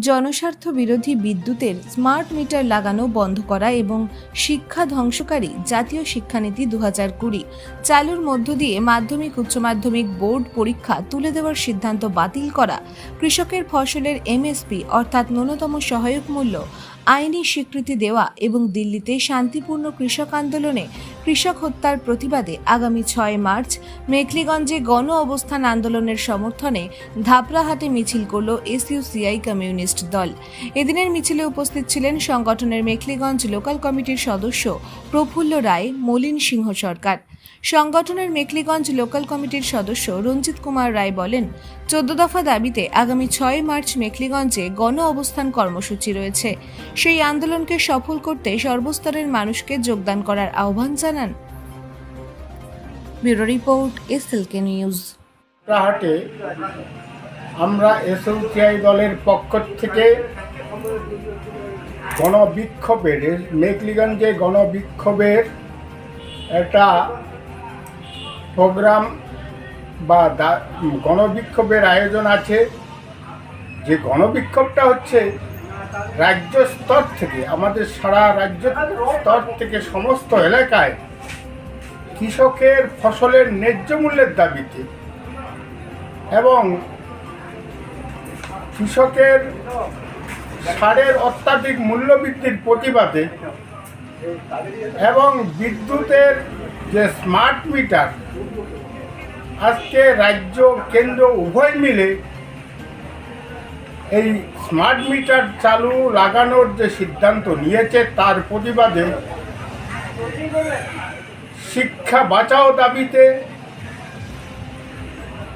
জনস্বার্থ বিরোধী বিদ্যুতের স্মার্ট মিটার লাগানো বন্ধ করা এবং শিক্ষা ধ্বংসকারী জাতীয় শিক্ষানীতি দু হাজার কুড়ি চালুর মধ্য দিয়ে মাধ্যমিক, উচ্চ মাধ্যমিক বোর্ড পরীক্ষা তুলে দেওয়ার সিদ্ধান্ত বাতিল করা কৃষকের ফসলের এমএসপি অর্থাৎ ন্যূনতম সহায়ক মূল্য আইনি স্বীকৃতি দেওয়া এবং দিল্লিতে শান্তিপূর্ণ কৃষক আন্দোলনে কৃষক হত্যার প্রতিবাদে আগামী ছয় মার্চ মেখলিগঞ্জে গণ অবস্থান আন্দোলনের সমর্থনে ধাপড়াহাটে মিছিল করল এসইউসিআই কমিউনিস্ট দল। এদিনের মিছিলে উপস্থিত ছিলেন সংগঠনের মেখলিগঞ্জ লোকাল কমিটির সদস্য প্রফুল্ল রায়, মলিন সিংহ সরকার। সংগঠনের মেখলিগঞ্জ লোকাল কমিটির সদস্য রঞ্জিত কুমার রায় বলেন, চোদ্দ দফা দাবিতে আগামী ছয় মার্চ মেখলিগঞ্জে গণ অবস্থান কর্মসূচি রয়েছে। সেই আন্দোলনকে সফল করতে সর্বস্তরের মানুষকে যোগদান করার আহ্বান জানান। Bureau report, SLK news. আমরা এসইউসিআই দলের পক্ষ থেকে গণবিক্ষোভের মেঘলিগঞ্জে গণবিক্ষোভের একটা প্রোগ্রাম বা গণবিক্ষোভের আয়োজন আছে। যে গণবিক্ষোভটা হচ্ছে রাজ্য স্তর থেকে, আমাদের সারা রাজ্য স্তর থেকে সমস্ত এলাকায় কৃষকের ফসলের ন্যায্য মূল্যের দাবিতে এবং কৃষকের সারের অত্যাধিক মূল্যবৃদ্ধির প্রতিবাদে এবং বিদ্যুতের যে স্মার্ট মিটার, আজকে রাজ্য, কেন্দ্র উভয় মিলে এই স্মার্ট মিটার চালু লাগানোর যে সিদ্ধান্ত নিয়েছে, তার প্রতিবাদে শিক্ষা বাঁচাও দাবিতে,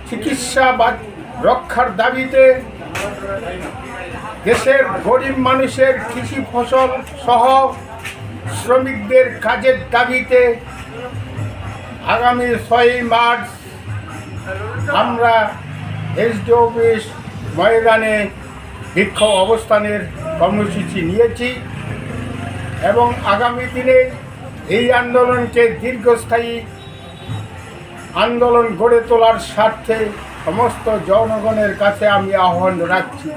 চিকিৎসা রক্ষার দাবিতে দেশের গরিব মানুষের কৃষি ফসল সহ শ্রমিকদের কাজের দাবিতে আগামী ছয়ই মার্চ আমরা এসডি অফিস ময়দানে বিক্ষোভ অবস্থানের কর্মসূচি নিয়েছি এবং আগামী দিনে এই আন্দোলনকে দীর্ঘস্থায়ী আন্দোলন গড়ে তোলার স্বার্থে সমস্ত জনগণের কাছে আমি আহ্বান রাখছি।